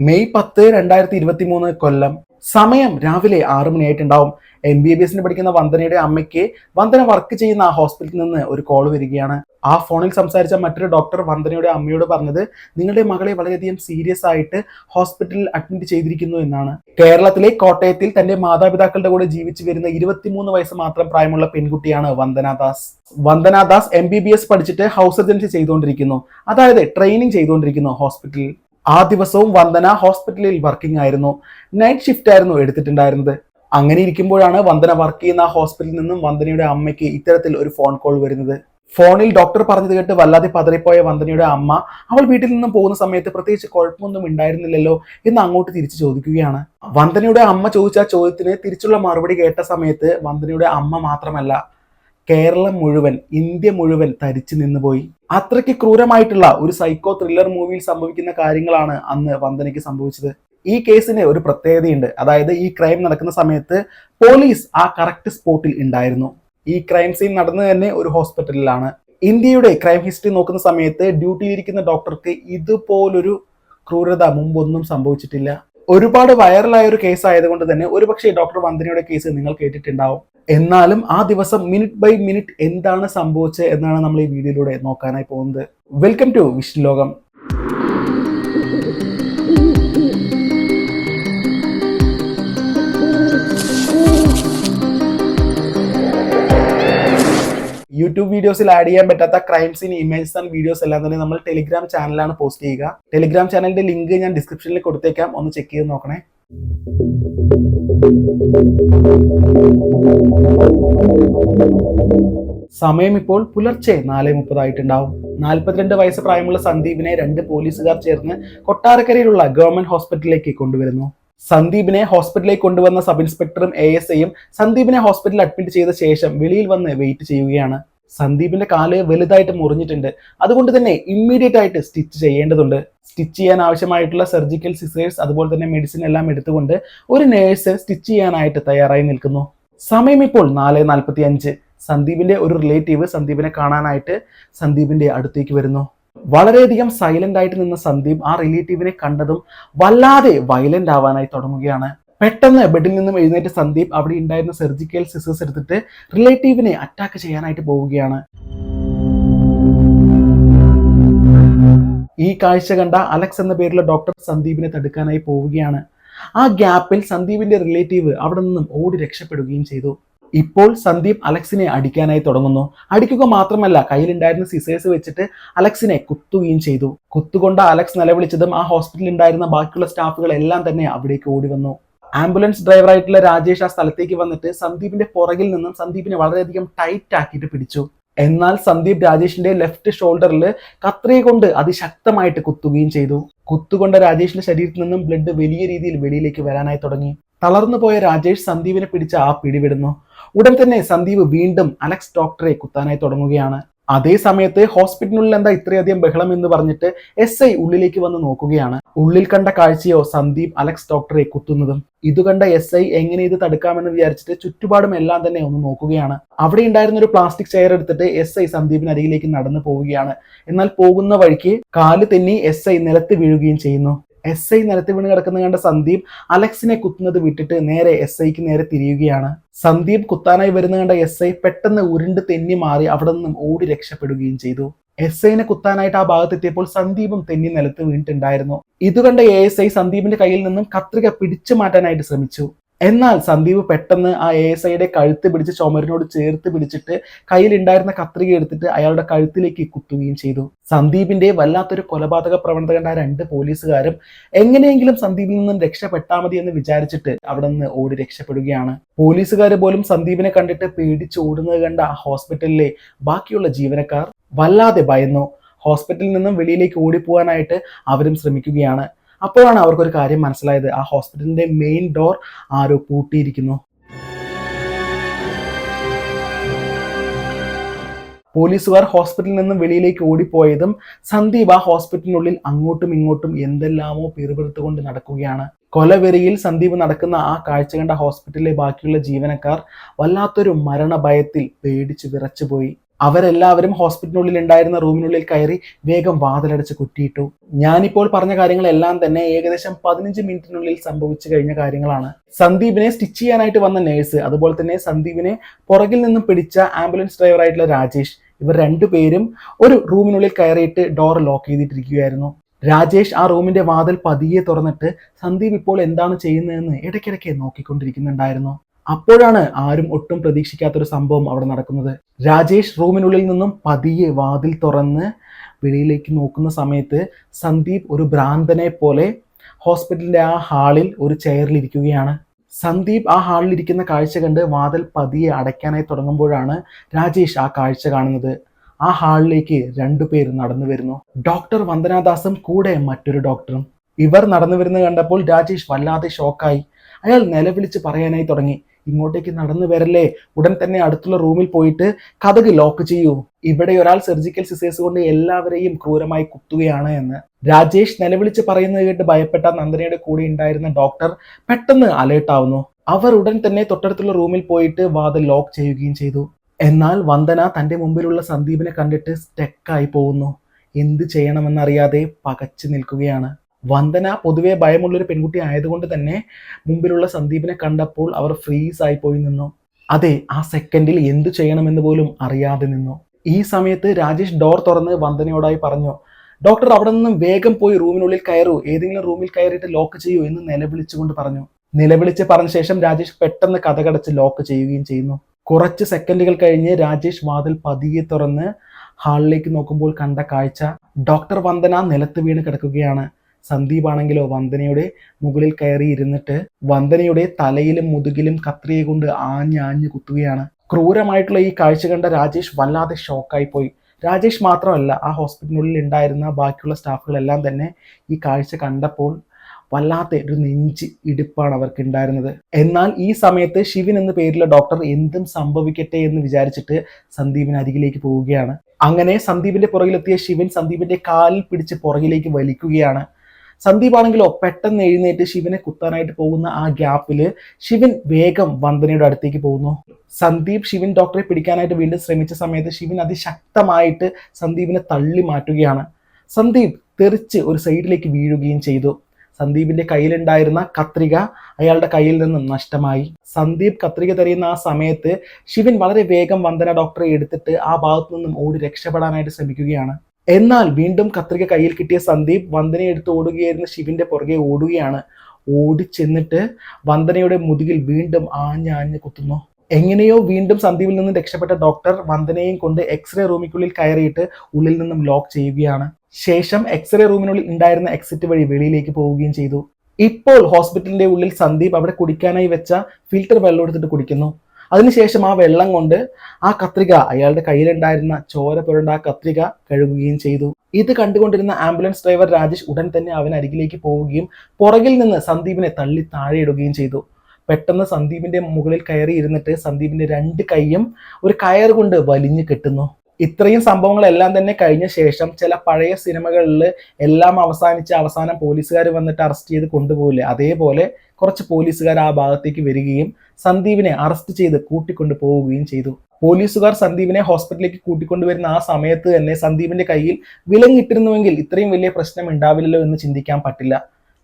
May പത്ത് രണ്ടായിരത്തി ഇരുപത്തി മൂന്ന് കൊല്ലം. സമയം രാവിലെ ആറ് മണിയായിട്ടുണ്ടാവും. എം ബി ബി എസിന് പഠിക്കുന്ന വന്ദനയുടെ അമ്മയ്ക്ക് വന്ദന വർക്ക് ചെയ്യുന്ന ആ ഹോസ്പിറ്റലിൽ നിന്ന് ഒരു കോൾ വരികയാണ്. ആ ഫോണിൽ സംസാരിച്ച മറ്റൊരു ഡോക്ടർ വന്ദനയുടെ അമ്മയോട് പറഞ്ഞത് നിങ്ങളുടെ മകളെ വളരെയധികം സീരിയസ് ആയിട്ട് ഹോസ്പിറ്റലിൽ അഡ്മിറ്റ് ചെയ്തിരിക്കുന്നു എന്നാണ്. കേരളത്തിലെ കോട്ടയത്തിൽ തന്റെ മാതാപിതാക്കളുടെ കൂടെ ജീവിച്ചു വരുന്ന ഇരുപത്തിമൂന്ന് വയസ്സ് മാത്രം പ്രായമുള്ള പെൺകുട്ടിയാണ് Vandana Das Vandana Das Vandana M B B S പഠിച്ചിട്ട് ഹൗസ് സർജൻസി ചെയ്തുകൊണ്ടിരിക്കുന്നു. അതായത് ട്രെയിനിങ് ചെയ്തുകൊണ്ടിരിക്കുന്നു ഹോസ്പിറ്റലിൽ. ആ ദിവസവും വന്ദന ഹോസ്പിറ്റലിൽ വർക്കിംഗ് ആയിരുന്നു. നൈറ്റ് ഷിഫ്റ്റ് ആയിരുന്നു എടുത്തിട്ടുണ്ടായിരുന്നത്. അങ്ങനെ ഇരിക്കുമ്പോഴാണ് വന്ദന വർക്ക് ചെയ്യുന്ന ആ ഹോസ്പിറ്റലിൽ നിന്നും വന്ദനയുടെ അമ്മയ്ക്ക് ഇത്തരത്തിൽ ഒരു ഫോൺ കോൾ വരുന്നത്. ഫോണിൽ ഡോക്ടർ പറഞ്ഞത് കേട്ട് വല്ലാതെ പതറിപ്പോയ വന്ദനയുടെ അമ്മ അവൾ വീട്ടിൽ നിന്നും പോകുന്ന സമയത്ത് പ്രത്യേകിച്ച് കുഴപ്പമൊന്നും ഉണ്ടായിരുന്നില്ലല്ലോ എന്ന് അങ്ങോട്ട് തിരിച്ചു ചോദിക്കുകയാണ്. വന്ദനയുടെ അമ്മ ചോദിച്ച ചോദ്യത്തിന് തിരിച്ചുള്ള മറുപടി കേട്ട സമയത്ത് വന്ദനയുടെ അമ്മ മാത്രമല്ല കേരളം മുഴുവൻ ഇന്ത്യ മുഴുവൻ തരിച്ചു നിന്നുപോയി. അത്രയ്ക്ക് ക്രൂരമായിട്ടുള്ള ഒരു സൈക്കോ ത്രില്ലർ മൂവിയിൽ സംഭവിക്കുന്ന കാര്യങ്ങളാണ് അന്ന് വന്ദനയ്ക്ക് സംഭവിച്ചത്. ഈ കേസിന് ഒരു പ്രത്യേകതയുണ്ട്. അതായത് ഈ ക്രൈം നടക്കുന്ന സമയത്ത് പോലീസ് ആ കറക്റ്റ് സ്പോട്ടിൽ ഉണ്ടായിരുന്നു. ഈ ക്രൈം സീൻ നടന്നു തന്നെ ഒരു ഹോസ്പിറ്റലിലാണ് ഇന്ത്യയുടെ ക്രൈം ഹിസ്റ്ററി നോക്കുന്ന സമയത്ത് ഡ്യൂട്ടിയിലിരിക്കുന്ന ഡോക്ടർക്ക് ഇതുപോലൊരു ക്രൂരത മുമ്പൊന്നും സംഭവിച്ചിട്ടില്ല. ഒരുപാട് വൈറലായ ഒരു കേസ് ആയതുകൊണ്ട് തന്നെ ഒരുപക്ഷെ ഡോക്ടർ വന്ദനയുടെ കേസ് നിങ്ങൾ കേട്ടിട്ടുണ്ടാവും. എന്നാലും ആ ദിവസം മിനിറ്റ് ബൈ മിനിറ്റ് എന്താണ് സംഭവിച്ചത് എന്നാണ് നമ്മൾ ഈ വീഡിയോയിലൂടെ നോക്കാനായി പോകുന്നത്. വെൽക്കം ടു വിഷ്ണു ലോകം യൂട്യൂബ് വീഡിയോസിൽ ആഡ് ചെയ്യാൻ പറ്റാത്ത crime scene images and videos എല്ലാം തന്നെ നമ്മൾ ടെലിഗ്രാം ചാനലാണ് പോസ്റ്റ് ചെയ്യുക. ടെലിഗ്രാം ചാനലിന്റെ ലിങ്ക് ഞാൻ ഡിസ്ക്രിപ്ഷനിൽ കൊടുത്തേക്കാം. ഒന്ന് ചെക്ക് ചെയ്ത് നോക്കണേ. സമയം ഇപ്പോൾ പുലർച്ചെ നാല് മുപ്പതായിട്ടുണ്ടാവും. നാൽപ്പത്തിരണ്ട് വയസ്സ് പ്രായമുള്ള സന്ദീപിനെ രണ്ട് പോലീസുകാർ ചേർന്ന് കൊട്ടാരക്കരയിലുള്ള ഗവൺമെന്റ് ഹോസ്പിറ്റലിലേക്ക് കൊണ്ടുവരുന്നു. സന്ദീപിനെ ഹോസ്പിറ്റലിലേക്ക് കൊണ്ടുവന്ന സബ് ഇൻസ്പെക്ടറും എ എസ് ഐയും സന്ദീപിനെ ഹോസ്പിറ്റലിൽ അഡ്മിറ്റ് ചെയ്ത ശേഷം വെളിയിൽ വന്ന് വെയിറ്റ് ചെയ്യുകയാണ്. സന്ദീപിന്റെ കാൽ വലുതായിട്ട് മുറിഞ്ഞിട്ടുണ്ട്. അതുകൊണ്ട് തന്നെ ഇമ്മീഡിയറ്റ് ആയിട്ട് സ്റ്റിച്ച് ചെയ്യേണ്ടതുണ്ട്. സ്റ്റിച്ച് ചെയ്യാൻ ആവശ്യമായിട്ടുള്ള സർജിക്കൽ സിസേഴ്സ് അതുപോലെ തന്നെ മെഡിസിൻ എല്ലാം എടുത്തുകൊണ്ട് ഒരു നേഴ്സ് സ്റ്റിച്ച് ചെയ്യാനായിട്ട് തയ്യാറായി നിൽക്കുന്നു. സമയം ഇപ്പോൾ നാല് നാൽപ്പത്തി അഞ്ച് സന്ദീപിന്റെ ഒരു റിലേറ്റീവ് സന്ദീപിനെ കാണാനായിട്ട് സന്ദീപിന്റെ അടുത്തേക്ക് വരുന്നു. വളരെയധികം സൈലന്റ് ആയിട്ട് നിന്ന സന്ദീപ് ആ റിലേറ്റീവിനെ കണ്ടതും വല്ലാതെ വയലന്റ് ആവാനായി തുടങ്ങുകയാണ്. പെട്ടെന്ന് ബെഡിൽ നിന്നും എഴുന്നേറ്റ് സന്ദീപ് അവിടെ ഉണ്ടായിരുന്ന സർജിക്കൽ സിസേഴ്സ് എടുത്തിട്ട് റിലേറ്റീവിനെ അറ്റാക്ക് ചെയ്യാനായിട്ട് പോവുകയാണ്. ഈ കാഴ്ച കണ്ട അലക്സ് എന്ന പേരുള്ള ഡോക്ടർ സന്ദീപിനെ തടുക്കാനായി പോവുകയാണ്. ആ ഗ്യാപ്പിൽ സന്ദീപിന്റെ റിലേറ്റീവ് അവിടെ നിന്നും ഓടി രക്ഷപ്പെടുകയും ചെയ്തു. ഇപ്പോൾ സന്ദീപ് അലക്സിനെ അടിക്കാനായി തുടങ്ങുന്നു. അടിക്കുക മാത്രമല്ല കയ്യിലുണ്ടായിരുന്ന സിസേഴ്സ് വെച്ചിട്ട് അലക്സിനെ കുത്തുകയും ചെയ്തു. കുത്തുകൊണ്ട് അലക്സ് നിലവിളിച്ചതും ആ ഹോസ്പിറ്റലിൽ ഉണ്ടായിരുന്ന ബാക്കിയുള്ള സ്റ്റാഫുകൾ എല്ലാം തന്നെ അവിടേക്ക് ഓടി വന്നു ആംബുലൻസ് ഡ്രൈവറായിട്ടുള്ള രാജേഷ് ആ സ്ഥലത്തേക്ക് വന്നിട്ട് സന്ദീപിന്റെ പുറകിൽ നിന്നും സന്ദീപിനെ വളരെയധികം ടൈറ്റ് ആക്കിയിട്ട് പിടിച്ചു. എന്നാൽ സന്ദീപ് രാജേഷിന്റെ ലെഫ്റ്റ് ഷോൾഡറിൽ കത്രിക കൊണ്ട് അതിശക്തമായിട്ട് കുത്തുകയും ചെയ്തു. കുത്തുകൊണ്ട രാജേഷിന്റെ ശരീരത്തിൽ നിന്നും ബ്ലഡ് വലിയ രീതിയിൽ വെളിയിലേക്ക് വരാനായി തുടങ്ങി. തളർന്നു പോയ രാജേഷ് സന്ദീപിനെ പിടിച്ച ആ പിടിവിടുന്നു. ഉടൻ തന്നെ സന്ദീപ് വീണ്ടും അലക്സ് ഡോക്ടറെ കുത്താനായി തുടങ്ങുകയാണ്. അതേ സമയത്ത് ഹോസ്പിറ്റലിനുള്ളിൽ എന്താ ഇത്രയധികം ബഹളം എന്ന് പറഞ്ഞിട്ട് എസ് ഐ ഉള്ളിലേക്ക് വന്ന് നോക്കുകയാണ്. ഉള്ളിൽ കണ്ട കാഴ്ചയോ സന്ദീപ് അലക്സ് ഡോക്ടറെ കുത്തുന്നതും ഇത് കണ്ട എസ് ഐ എങ്ങനെ ഇത് തടുക്കാമെന്ന് വിചാരിച്ചിട്ട് ചുറ്റുപാടും എല്ലാം തന്നെ ഒന്ന് നോക്കുകയാണ്. അവിടെ ഉണ്ടായിരുന്ന ഒരു പ്ലാസ്റ്റിക് ചെയർ എടുത്തിട്ട് എസ് ഐ സന്ദീപിന് അരികിലേക്ക് നടന്നു പോവുകയാണ്. എന്നാൽ പോകുന്ന വഴിക്ക് കാൽ തെന്നി എസ് ഐ നിലത്ത് വീഴുകയും ചെയ്യുന്നു. എസ് ഐ നിലത്ത് വീണ് കിടക്കുന്ന കണ്ട സന്ദീപ് അലക്സിനെ കുത്തുന്നത് വിട്ടിട്ട് നേരെ എസ് ഐക്ക് നേരെ തിരിയുകയാണ്. സന്ദീപ് കുത്താനായി വരുന്ന കണ്ട എസ് ഐ പെട്ടെന്ന് ഉരുണ്ട് തെന്നി മാറി അവിടെ നിന്നും ഓടി രക്ഷപ്പെടുകയും ചെയ്തു. എസ് ഐനെ കുത്താനായിട്ട് ആ ഭാഗത്തെത്തിയപ്പോൾ സന്ദീപും തെന്നി നിലത്ത് വീണിട്ടുണ്ടായിരുന്നു. ഇത് കണ്ട എ എസ് ഐ സന്ദീപിന്റെ കയ്യിൽ നിന്നും കത്രിക പിടിച്ചു മാറ്റാനായിട്ട് ശ്രമിച്ചു. എന്നാൽ സന്ദീപ് പെട്ടെന്ന് ആ എ എസ് ഐയുടെ കഴുത്ത് പിടിച്ച് ചുമരിനോട് ചേർത്ത് പിടിച്ചിട്ട് കയ്യിലുണ്ടായിരുന്ന കത്രിക എടുത്തിട്ട് അയാളുടെ കഴുത്തിലേക്ക് കുത്തുകയും ചെയ്തു. സന്ദീപിന്റെ വല്ലാത്തൊരു കൊലപാതക പ്രവണത കണ്ട രണ്ട് പോലീസുകാരും എങ്ങനെയെങ്കിലും സന്ദീപിൽ നിന്നും രക്ഷപ്പെട്ടാൽ മതി എന്ന് വിചാരിച്ചിട്ട് അവിടെ നിന്ന് ഓടി രക്ഷപ്പെടുകയാണ്. പോലീസുകാർ പോലും സന്ദീപിനെ കണ്ടിട്ട് പേടിച്ച് ഓടുന്നത് കണ്ട ആ ഹോസ്പിറ്റലിലെ ബാക്കിയുള്ള ജീവനക്കാർ വല്ലാതെ ഭയന്നു. ഹോസ്പിറ്റലിൽ നിന്നും വെളിയിലേക്ക് ഓടിപ്പോവാനായിട്ട് അവരും ശ്രമിക്കുകയാണ്. അപ്പോഴാണ് അവർക്കൊരു കാര്യം മനസ്സിലായത്. ആ ഹോസ്പിറ്റലിന്റെ മെയിൻ ഡോർ ആരോ പൂട്ടിയിരിക്കുന്നു. പോലീസുകാർ ഹോസ്പിറ്റലിൽ നിന്നും വെളിയിലേക്ക് ഓടിപ്പോയതും സന്ദീപ് ആ ഹോസ്പിറ്റലിനുള്ളിൽ അങ്ങോട്ടും ഇങ്ങോട്ടും എന്തെല്ലാമോ പിറുപിറുത്തുകൊണ്ട് നടക്കുകയാണ്. കൊലവെറിയിൽ സന്ദീപ് നടക്കുന്ന ആ കാഴ്ച കണ്ട ഹോസ്പിറ്റലിലെ ബാക്കിയുള്ള ജീവനക്കാർ വല്ലാത്തൊരു മരണഭയത്തിൽ പേടിച്ച് വിറച്ചുപോയി. അവരെല്ലാവരും ഹോസ്പിറ്റലിനുള്ളിൽ ഉണ്ടായിരുന്ന റൂമിനുള്ളിൽ കയറി വേഗം വാതിലടച്ച് കുറ്റിയിട്ടു. ഞാനിപ്പോൾ പറഞ്ഞ കാര്യങ്ങളെല്ലാം തന്നെ ഏകദേശം പതിനഞ്ച് മിനിറ്റിനുള്ളിൽ സംഭവിച്ചു കഴിഞ്ഞ കാര്യങ്ങളാണ്. സന്ദീപിനെ സ്റ്റിച്ച് ചെയ്യാനായിട്ട് വന്ന നേഴ്സ് അതുപോലെ തന്നെ സന്ദീപിനെ പുറകിൽ നിന്നും പിടിച്ച ആംബുലൻസ് ഡ്രൈവറായിട്ടുള്ള രാജേഷ് ഇവർ രണ്ടുപേരും ഒരു റൂമിനുള്ളിൽ കയറിയിട്ട് ഡോർ ലോക്ക് ചെയ്തിട്ടിരിക്കുകയായിരുന്നു. രാജേഷ് ആ റൂമിന്റെ വാതിൽ പതിയെ തുറന്നിട്ട് സന്ദീപ് ഇപ്പോൾ എന്താണ് ചെയ്യുന്നതെന്ന് ഇടയ്ക്കിടയ്ക്ക് നോക്കിക്കൊണ്ടിരിക്കുന്നുണ്ടായിരുന്നു. അപ്പോഴാണ് ആരും ഒട്ടും പ്രതീക്ഷിക്കാത്തൊരു സംഭവം അവിടെ നടക്കുന്നത്. രാജേഷ് റൂമിനുള്ളിൽ നിന്നും പതിയെ വാതിൽ തുറന്ന് വെളിയിലേക്ക് നോക്കുന്ന സമയത്ത് സന്ദീപ് ഒരു ഭ്രാന്തനെ പോലെ ഹോസ്പിറ്റലിന്റെ ആ ഹാളിൽ ഒരു ചെയറിൽ ഇരിക്കുകയാണ്. സന്ദീപ് ആ ഹാളിൽ ഇരിക്കുന്ന കാഴ്ച കണ്ട് വാതിൽ പതിയെ അടയ്ക്കാനായി തുടങ്ങുമ്പോഴാണ് രാജേഷ് ആ കാഴ്ച കാണുന്നത്. ആ ഹാളിലേക്ക് രണ്ടുപേർ നടന്നു വരുന്നു. ഡോക്ടർ വന്ദനാദാസും കൂടെ മറ്റൊരു ഡോക്ടറും. ഇവർ നടന്നു വരുന്നത് കണ്ടപ്പോൾ രാജേഷ് വല്ലാതെ ഷോക്കായി. അയാൾ നിലവിളിച്ച് പറയാനായി തുടങ്ങി. ഇങ്ങോട്ടേക്ക് നടന്നു വരല്ലേ? ഉടൻ തന്നെ അടുത്തുള്ള റൂമിൽ പോയിട്ട് കഥക് ലോക്ക് ചെയ്യൂ. ഇവിടെ ഒരാൾ സർജിക്കൽ സിസേഴ്സ് കൊണ്ട് എല്ലാവരെയും ക്രൂരമായി കുത്തുകയാണ് എന്ന്. രാജേഷ് നിലവിളിച്ച് പറയുന്നത് കേട്ട് ഭയപ്പെട്ട നന്ദനയുടെ കൂടെ ഉണ്ടായിരുന്ന ഡോക്ടർ പെട്ടെന്ന് അലേർട്ട് ആവുന്നു. അവർ ഉടൻ തന്നെ തൊട്ടടുത്തുള്ള റൂമിൽ പോയിട്ട് വാതിൽ ലോക്ക് ചെയ്യുകയും ചെയ്തു. എന്നാൽ വന്ദന തന്റെ മുമ്പിലുള്ള സന്ദീപിനെ കണ്ടിട്ട് സ്റ്റെക്കായി പോകുന്നു. എന്ത് ചെയ്യണമെന്നറിയാതെ പകച്ചു നിൽക്കുകയാണ്. വന്ദന പൊതുവെ ഭയമുള്ളൊരു പെൺകുട്ടി ആയതുകൊണ്ട് തന്നെ മുമ്പിലുള്ള സന്ദീപിനെ കണ്ടപ്പോൾ അവർ ഫ്രീസ് ആയി പോയി നിന്നു. അതെ ആ സെക്കൻഡിൽ എന്തു ചെയ്യണമെന്ന് പോലും അറിയാതെ നിന്നു. ഈ സമയത്ത് രാജേഷ് ഡോർ തുറന്ന് വന്ദനയോടായി പറഞ്ഞു ഡോക്ടർ അവിടെ നിന്നും വേഗം പോയി റൂമിനുള്ളിൽ കയറൂ. ഏതെങ്കിലും റൂമിൽ കയറിയിട്ട് ലോക്ക് ചെയ്യൂ എന്ന് നിലവിളിച്ചുകൊണ്ട് പറഞ്ഞു. നിലവിളിച്ച് പറഞ്ഞ ശേഷം രാജേഷ് പെട്ടെന്ന് കഥകടച്ച് ലോക്ക് ചെയ്യുകയും ചെയ്യുന്നു. കുറച്ച് സെക്കൻഡുകൾ കഴിഞ്ഞ് രാജേഷ് വാതിൽ പതിയെ തുറന്ന് ഹാളിലേക്ക് നോക്കുമ്പോൾ കണ്ട കാഴ്ച. ഡോക്ടർ വന്ദന നിലത്ത് വീണ് കിടക്കുകയാണ്. സന്ദീപ് ആണെങ്കിലോ വന്ദനയുടെ മുകളിൽ കയറി ഇരുന്നിട്ട് വന്ദനയുടെ തലയിലും മുതുകിലും കത്രിയെ കൊണ്ട് ആഞ്ഞാഞ്ഞു കുത്തുകയാണ്. ക്രൂരമായിട്ടുള്ള ഈ കാഴ്ച കണ്ട രാജേഷ് വല്ലാതെ ഷോക്കായി പോയി. രാജേഷ് മാത്രമല്ല ആ ഹോസ്പിറ്റലിനുള്ളിൽ ഉണ്ടായിരുന്ന ബാക്കിയുള്ള സ്റ്റാഫുകളെല്ലാം തന്നെ ഈ കാഴ്ച കണ്ടപ്പോൾ വല്ലാത്ത ഒരു നെഞ്ച് ഇടുപ്പാണ് അവർക്ക് ഉണ്ടായിരുന്നത്. എന്നാൽ ഈ സമയത്ത് ശിവൻ എന്ന പേരിലുള്ള ഡോക്ടർ എന്തും സംഭവിക്കട്ടെ എന്ന് വിചാരിച്ചിട്ട് സന്ദീപിന് അരികിലേക്ക് പോവുകയാണ്. അങ്ങനെ സന്ദീപിന്റെ പുറകിലെത്തിയ ശിവൻ സന്ദീപിന്റെ കാലിൽ പിടിച്ച് പുറകിലേക്ക് വലിക്കുകയാണ്. സന്ദീപ് ആണെങ്കിലോ പെട്ടെന്ന് എഴുന്നേറ്റ് ശിവനെ കുത്താനായിട്ട് പോകുന്ന ആ ഗ്യാപ്പിൽ ശിവൻ വേഗം വന്ദനയുടെ അടുത്തേക്ക് പോകുന്നു. സന്ദീപ് ശിവൻ ഡോക്ടറെ പിടിക്കാനായിട്ട് വീണ്ടും ശ്രമിച്ച സമയത്ത് ശിവൻ അതിശക്തമായിട്ട് സന്ദീപിനെ തള്ളി മാറ്റുകയാണ്. സന്ദീപ് തെറിച്ച് ഒരു സൈഡിലേക്ക് വീഴുകയും ചെയ്തു. സന്ദീപിന്റെ കയ്യിലുണ്ടായിരുന്ന കത്രിക അയാളുടെ കയ്യിൽ നിന്നും നഷ്ടമായി. സന്ദീപ് കത്രിക തെരയുന്ന ആ സമയത്ത് ശിവൻ വളരെ വേഗം വന്ദന ഡോക്ടറെ എടുത്തിട്ട് ആ ഭാഗത്തു നിന്നും ഓടി രക്ഷപ്പെടാനായിട്ട് ശ്രമിക്കുകയാണ്. എന്നാൽ വീണ്ടും കത്രിക കയ്യിൽ കിട്ടിയ സന്ദീപ് വന്ദനയെ എടുത്ത് ഓടുകയായിരുന്ന ശിവന്റെ പുറകെ ഓടുകയാണ്. ഓടിച്ചെന്നിട്ട് വന്ദനയുടെ മുതുകിൽ വീണ്ടും ആഞ്ഞാഞ്ഞ് കുത്തുന്നു. എങ്ങനെയോ വീണ്ടും സന്ദീപിൽ നിന്ന് രക്ഷപ്പെട്ട ഡോക്ടർ വന്ദനയും കൊണ്ട് എക്സ്റേ റൂമിക്കുള്ളിൽ കയറിയിട്ട് ഉള്ളിൽ നിന്നും ലോക്ക് ചെയ്യുകയാണ്. ശേഷം എക്സ്റേ റൂമിനുള്ളിൽ ഉണ്ടായിരുന്ന എക്സിറ്റ് വഴി വെളിയിലേക്ക് പോവുകയും ചെയ്തു. ഇപ്പോൾ ഹോസ്പിറ്റലിന്റെ ഉള്ളിൽ സന്ദീപ് അവിടെ കുടിക്കാനായി വെച്ച ഫിൽറ്റർ വെള്ളം എടുത്തിട്ട് കുടിക്കുന്നു. അതിനുശേഷം ആ വെള്ളം കൊണ്ട് ആ കത്രിക അയാളുടെ കയ്യിലുണ്ടായിരുന്ന ചോര പുരണ്ട ആ കത്രിക കഴുകുകയും ചെയ്തു. ഇത് കണ്ടുകൊണ്ടിരുന്ന ആംബുലൻസ് ഡ്രൈവർ രാജേഷ് ഉടൻ തന്നെ അവൻ അരികിലേക്ക് പോവുകയും പുറകിൽ നിന്ന് സന്ദീപിനെ തള്ളി താഴെയിടുകയും ചെയ്തു. പെട്ടെന്ന് സന്ദീപിന്റെ മുകളിൽ കയറി ഇരുന്നിട്ട് സന്ദീപിന്റെ രണ്ട് കൈയും ഒരു കയർ കൊണ്ട് വലിഞ്ഞു കെട്ടുന്നു. ഇത്രയും സംഭവങ്ങളെല്ലാം തന്നെ കഴിഞ്ഞ ശേഷം ചില പഴയ സിനിമകളിൽ എല്ലാം അവസാനിച്ച് അവസാനം പോലീസുകാർ വന്നിട്ട് അറസ്റ്റ് ചെയ്ത് കൊണ്ടുപോകില്ലേ അതേപോലെ കുറച്ച് പോലീസുകാർ ആ ഭാഗത്തേക്ക് വരികയും സന്ദീപിനെ അറസ്റ്റ് ചെയ്ത് കൂട്ടിക്കൊണ്ടു പോവുകയും ചെയ്തു. പോലീസുകാർ സന്ദീപിനെ ഹോസ്പിറ്റലിലേക്ക് കൂട്ടിക്കൊണ്ടുവരുന്ന ആ സമയത്ത് തന്നെ സന്ദീപിന്റെ കയ്യിൽ വിലങ്ങിട്ടിരുന്നുവെങ്കിൽ ഇത്രയും വലിയ പ്രശ്നം ഉണ്ടാവില്ലല്ലോ എന്ന് ചിന്തിക്കാൻ പറ്റില്ല.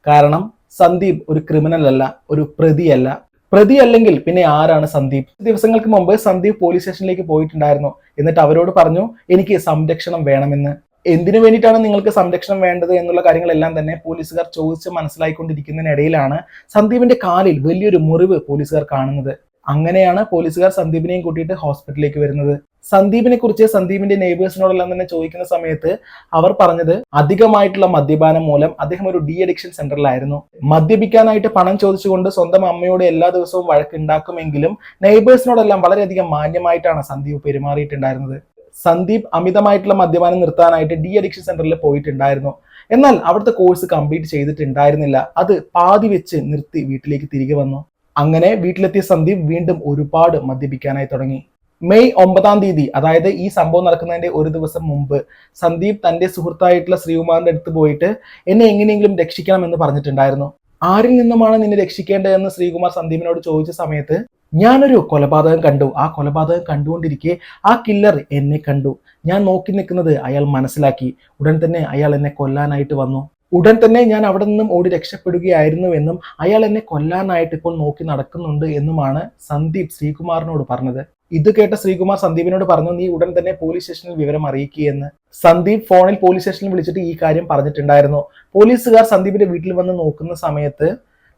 കാരണം സന്ദീപ് ഒരു ക്രിമിനൽ അല്ല ഒരു പ്രതിയല്ല. പ്രതി അല്ലെങ്കിൽ പിന്നെ ആരാണ് സന്ദീപ്? ദിവസങ്ങൾക്ക് മുമ്പ് സന്ദീപ് പോലീസ് സ്റ്റേഷനിലേക്ക് പോയിട്ടുണ്ടായിരുന്നു. എന്നിട്ട് അവരോട് പറഞ്ഞു എനിക്ക് സംരക്ഷണം വേണമെന്ന്. എന്തിനു വേണ്ടിയിട്ടാണ് നിങ്ങൾക്ക് സംരക്ഷണം വേണ്ടത് എന്നുള്ള കാര്യങ്ങളെല്ലാം തന്നെ പോലീസുകാർ ചോദിച്ച് മനസ്സിലായിക്കൊണ്ടിരിക്കുന്നതിനിടയിലാണ് സന്ദീപിന്റെ കാലിൽ വലിയൊരു മുറിവ് പോലീസുകാർ കാണുന്നത്. അങ്ങനെയാണ് പോലീസുകാർ സന്ദീപിനെയും കൂട്ടിയിട്ട് ഹോസ്പിറ്റലിലേക്ക് വരുന്നത്. സന്ദീപിനെ കുറിച്ച് സന്ദീപിന്റെ നെയ്ബേഴ്സിനോടെല്ലാം തന്നെ ചോദിക്കുന്ന സമയത്ത് അവർ പറഞ്ഞത് അധികമായിട്ടുള്ള മദ്യപാനം മൂലം അദ്ദേഹം ഒരു ഡി അഡിക്ഷൻ സെന്ററിലായിരുന്നു. മദ്യപിക്കാനായിട്ട് പണം ചോദിച്ചുകൊണ്ട് സ്വന്തം അമ്മയോട് എല്ലാ ദിവസവും വഴക്കുണ്ടാക്കുമെങ്കിലും നെയ്ബേഴ്സിനോടെല്ലാം വളരെയധികം മാന്യമായിട്ടാണ് സന്ദീപ് പെരുമാറിയിട്ടുണ്ടായിരുന്നത്. സന്ദീപ് അമിതമായിട്ടുള്ള മദ്യപാനം നിർത്താനായിട്ട് ഡി അഡിക്ഷൻ സെന്ററിൽ പോയിട്ടുണ്ടായിരുന്നു. എന്നാൽ അവിടുത്തെ കോഴ്സ് കംപ്ലീറ്റ് ചെയ്തിട്ടുണ്ടായിരുന്നില്ല. അത് പാതി വെച്ച് നിർത്തി വീട്ടിലേക്ക് തിരികെ വന്നു. അങ്ങനെ വീട്ടിലെത്തിയ സന്ദീപ് വീണ്ടും ഒരുപാട് മദ്യപിക്കാനായി തുടങ്ങി. മെയ് ഒമ്പതാം തീയതി അതായത് ഈ സംഭവം നടക്കുന്നതിന്റെ ഒരു ദിവസം മുമ്പ് സന്ദീപ് തന്റെ സുഹൃത്തായിട്ടുള്ള ശ്രീകുമാറിന്റെ അടുത്ത് പോയിട്ട് എന്നെ എങ്ങനെയെങ്കിലും രക്ഷിക്കണം എന്ന് പറഞ്ഞിട്ടുണ്ടായിരുന്നു. ആരിൽ നിന്നുമാണ് നിന്നെ രക്ഷിക്കേണ്ടതെന്ന് ശ്രീകുമാർ സന്ദീപിനോട് ചോദിച്ച സമയത്ത് ഞാനൊരു കൊലപാതകം കണ്ടു. ആ കൊലപാതകം കണ്ടുകൊണ്ടിരിക്കെ ആ കില്ലർ എന്നെ കണ്ടു. ഞാൻ നോക്കി നിൽക്കുന്നത് അയാൾ മനസ്സിലാക്കി. ഉടൻ തന്നെ അയാൾ എന്നെ കൊല്ലാനായിട്ട് വന്നു. ഉടൻ തന്നെ ഞാൻ അവിടെ നിന്നും ഓടി രക്ഷപ്പെടുകയായിരുന്നുവെന്നും അയാൾ എന്നെ കൊല്ലാനായിട്ട് ഇപ്പോൾ നോക്കി നടക്കുന്നുണ്ട് എന്നുമാണ് സന്ദീപ് ശ്രീകുമാറിനോട് പറഞ്ഞത്. ഇത് കേട്ട ശ്രീകുമാർ സന്ദീപിനോട് പറഞ്ഞു നീ ഉടൻ തന്നെ പോലീസ് സ്റ്റേഷനിൽ വിവരം അറിയിക്കുകയെന്ന് സന്ദീപ് ഫോണിൽ പോലീസ് സ്റ്റേഷനിൽ വിളിച്ചിട്ട് ഈ കാര്യം പറഞ്ഞിട്ടുണ്ടായിരുന്നു. പോലീസുകാർ സന്ദീപിന്റെ വീട്ടിൽ വന്ന് നോക്കുന്ന സമയത്ത്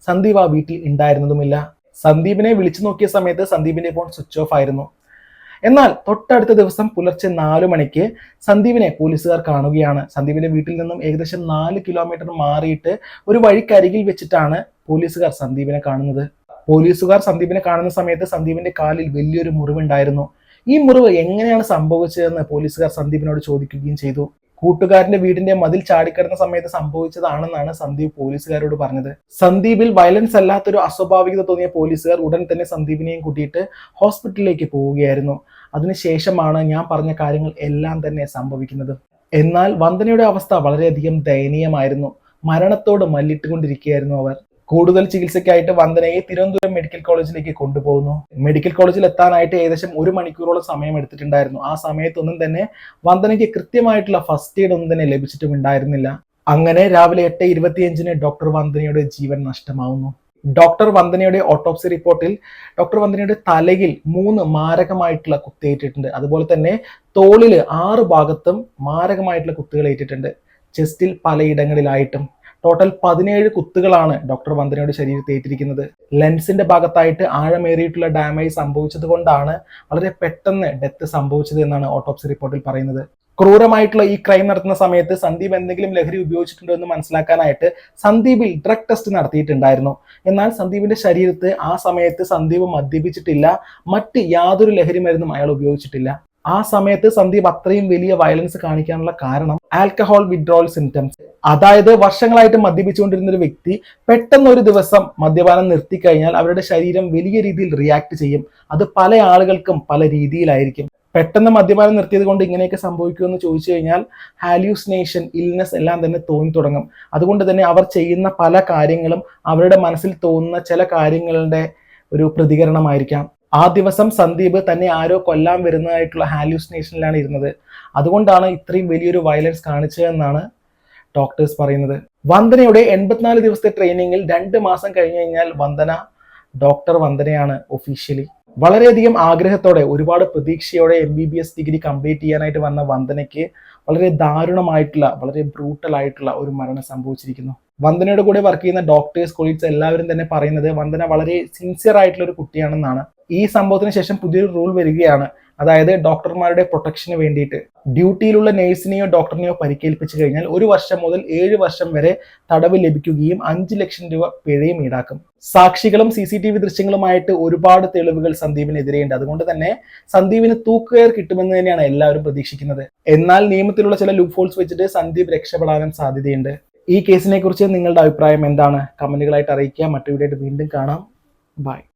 സന്ദീപ് ആ വീട്ടിൽ ഉണ്ടായിരുന്നതുമില്ല. സന്ദീപിനെ വിളിച്ചു നോക്കിയ സമയത്ത് സന്ദീപിന്റെ ഫോൺ സ്വിച്ച് ഓഫ് ആയിരുന്നു. എന്നാൽ തൊട്ടടുത്ത ദിവസം പുലർച്ചെ നാലു മണിക്ക് സന്ദീപിനെ പോലീസുകാർ കാണുകയാണ്. സന്ദീപിന്റെ വീട്ടിൽ നിന്നും ഏകദേശം നാല് കിലോമീറ്റർ മാറിയിട്ട് ഒരു വഴിക്കരികിൽ വെച്ചിട്ടാണ് പോലീസുകാർ സന്ദീപിനെ കാണുന്നത്. പോലീസുകാർ സന്ദീപിനെ കാണുന്ന സമയത്ത് സന്ദീപിന്റെ കാലിൽ വലിയൊരു മുറിവുണ്ടായിരുന്നു. ഈ മുറിവ് എങ്ങനെയാണ് സംഭവിച്ചതെന്ന് പോലീസുകാർ സന്ദീപിനോട് ചോദിക്കുകയും ചെയ്തു. കൂട്ടുകാരന്റെ വീടിന്റെ മതിൽ ചാടിക്കിടന്ന സമയത്ത് സംഭവിച്ചതാണെന്നാണ് സന്ദീപ് പോലീസുകാരോട് പറഞ്ഞത്. സന്ദീപിൽ വയലൻസ് അല്ലാത്തൊരു അസ്വാഭാവികത തോന്നിയ പോലീസുകാർ ഉടൻ തന്നെ സന്ദീപിനെയും കൂട്ടിയിട്ട് ഹോസ്പിറ്റലിലേക്ക് പോവുകയായിരുന്നു. അതിനുശേഷമാണ് ഞാൻ പറഞ്ഞ കാര്യങ്ങൾ എല്ലാം തന്നെ സംഭവിക്കുന്നത്. എന്നാൽ വന്ദനയുടെ അവസ്ഥ വളരെയധികം ദയനീയമായിരുന്നു. മരണത്തോട് മല്ലിട്ടുകൊണ്ടിരിക്കുകയായിരുന്നു അവർ. കൂടുതൽ ചികിത്സയ്ക്കായിട്ട് വന്ദനയെ തിരുവനന്തപുരം മെഡിക്കൽ കോളേജിലേക്ക് കൊണ്ടുപോകുന്നു. മെഡിക്കൽ കോളേജിൽ എത്താനായിട്ട് ഏകദേശം ഒരു മണിക്കൂറോളം സമയം എടുത്തിട്ടുണ്ടായിരുന്നു. ആ സമയത്തൊന്നും തന്നെ വന്ദനയ്ക്ക് കൃത്യമായിട്ടുള്ള ഫസ്റ്റ് എയ്ഡ് ഒന്നും തന്നെ ലഭിച്ചിട്ടും ഉണ്ടായിരുന്നില്ല. അങ്ങനെ രാവിലെ എട്ട് ഇരുപത്തിയഞ്ചിന് ഡോക്ടർ വന്ദനയുടെ ജീവൻ നഷ്ടമാവുന്നു. ഡോക്ടർ വന്ദനയുടെ ഓട്ടോപ്സി റിപ്പോർട്ടിൽ ഡോക്ടർ വന്ദനയുടെ തലയിൽ മൂന്ന് മാരകമായിട്ടുള്ള കുത്തേറ്റിട്ടുണ്ട് അതുപോലെ തന്നെ തോളിൽ ആറ് ഭാഗത്തും മാരകമായിട്ടുള്ള കുത്തുകൾ ഏറ്റിട്ടുണ്ട്. ചെസ്റ്റിൽ പലയിടങ്ങളിലായിട്ടും ടോട്ടൽ പതിനേഴ് കുത്തുകളാണ് ഡോക്ടർ വന്ദനയുടെ ശരീരത്തിൽ ഏറ്റിരിക്കുന്നത് ലെൻസിന്റെ ഭാഗത്തായിട്ട് ആഴമേറിയിട്ടുള്ള ഡാമേജ് സംഭവിച്ചത് കൊണ്ടാണ് വളരെ പെട്ടെന്ന് ഡെത്ത് സംഭവിച്ചത് എന്നാണ് ഓട്ടോപ്സി റിപ്പോർട്ടിൽ പറയുന്നത്. ക്രൂരമായിട്ടുള്ള ഈ ക്രൈം നടത്തുന്ന സമയത്ത് സന്ദീപ് എന്തെങ്കിലും ലഹരി ഉപയോഗിച്ചിട്ടുണ്ടോ എന്ന് മനസ്സിലാക്കാനായിട്ട് സന്ദീപിൽ ഡ്രഗ് ടെസ്റ്റ് നടത്തിയിട്ടുണ്ടായിരുന്നു. എന്നാൽ സന്ദീപിന്റെ ശരീരത്ത് ആ സമയത്ത് സന്ദീപ് മദ്യപിച്ചിട്ടില്ല. മറ്റ് യാതൊരു ലഹരി മരുന്നും അയാൾ ഉപയോഗിച്ചിട്ടില്ല. ആ സമയത്ത് സന്ദീപ് അത്രയും വലിയ വയലൻസ് കാണിക്കാനുള്ള കാരണം ആൽക്കഹോൾ വിഡ്രോൾ സിംറ്റംസ് അതായത് വർഷങ്ങളായിട്ട് മദ്യപിച്ചുകൊണ്ടിരുന്ന ഒരു വ്യക്തി പെട്ടെന്ന് ഒരു ദിവസം മദ്യപാനം നിർത്തിക്കഴിഞ്ഞാൽ അവരുടെ ശരീരം വലിയ രീതിയിൽ റിയാക്ട് ചെയ്യും. അത് പല ആളുകൾക്കും പല രീതിയിലായിരിക്കും. പെട്ടെന്ന് മദ്യപാനം നിർത്തിയത് കൊണ്ട് ഇങ്ങനെയൊക്കെ സംഭവിക്കുമെന്ന് ചോദിച്ചു കഴിഞ്ഞാൽ ഹാലൂസിനേഷൻ ഇൽനെസ് എല്ലാം തന്നെ തോന്നി തുടങ്ങും. അതുകൊണ്ട് തന്നെ അവർ ചെയ്യുന്ന പല കാര്യങ്ങളും അവരുടെ മനസ്സിൽ തോന്നുന്ന ചില കാര്യങ്ങളുടെ ഒരു പ്രതികരണമായിരിക്കാം. ആ ദിവസം സന്ദീപ് തന്നെ ആരോ കൊല്ലാൻ വരുന്നതായിട്ടുള്ള ഹാലൂസിനേഷനിലാണ് ഇരുന്നത്. അതുകൊണ്ടാണ് ഇത്രയും വലിയൊരു വയലൻസ് കാണിച്ചതെന്നാണ് ഡോക്ടേഴ്സ് പറയുന്നത്. വന്ദനയുടെ എൺപത്തിനാല് ദിവസത്തെ ട്രെയിനിങ്ങിൽ രണ്ട് മാസം കഴിഞ്ഞു കഴിഞ്ഞാൽ വന്ദന ഡോക്ടർ വന്ദനയാണ് ഒഫീഷ്യലി വളരെയധികം ആഗ്രഹത്തോടെ ഒരുപാട് പ്രതീക്ഷയോടെ M B B S degree complete ചെയ്യാനായിട്ട് വന്ന വന്ദനയ്ക്ക് വളരെ ദാരുണമായിട്ടുള്ള വളരെ ബ്രൂട്ടൽ ആയിട്ടുള്ള ഒരു മരണം സംഭവിച്ചിരിക്കുന്നു. വന്ദനയുടെ കൂടെ വർക്ക് ചെയ്യുന്ന ഡോക്ടേഴ്സ് കൊളീഗ്സ് എല്ലാവരും തന്നെ പറയുന്നത് വന്ദന വളരെ സിൻസിയർ ആയിട്ടുള്ള ഒരു കുട്ടിയാണെന്നാണ്. ഈ സംഭവത്തിന് ശേഷം പുതിയൊരു റൂൾ വരികയാണ്. അതായത് ഡോക്ടർമാരുടെ പ്രൊട്ടക്ഷന് വേണ്ടിയിട്ട്. ഡ്യൂട്ടിയിലുള്ള നേഴ്സിനെയോ ഡോക്ടറിനെയോ പരിക്കേൽപ്പിച്ചു കഴിഞ്ഞാൽ ഒരു വർഷം മുതൽ ഏഴ് വർഷം വരെ തടവ് ലഭിക്കുകയും അഞ്ച് ലക്ഷം രൂപ പിഴയും ഈടാക്കും. സാക്ഷികളും സി സി ടി വി ദൃശ്യങ്ങളുമായിട്ട് ഒരുപാട് തെളിവുകൾ സന്ദീപിനെതിരെയുണ്ട്. അതുകൊണ്ട് തന്നെ സന്ദീപിന് തൂക്കുകയർ കിട്ടുമെന്ന് തന്നെയാണ് എല്ലാവരും പ്രതീക്ഷിക്കുന്നത്. എന്നാൽ നിയമത്തിലുള്ള ചില ലൂപ്പ് ഹോൾസ് വെച്ചിട്ട് സന്ദീപ് രക്ഷപ്പെടാനും സാധ്യതയുണ്ട്. ഈ കേസിനെ കുറിച്ച് നിങ്ങളുടെ അഭിപ്രായം എന്താണ്? കമന്റുകളായിട്ട് അറിയിക്കുക. മറ്റു വീഡിയോ വീണ്ടും കാണാം. ബൈ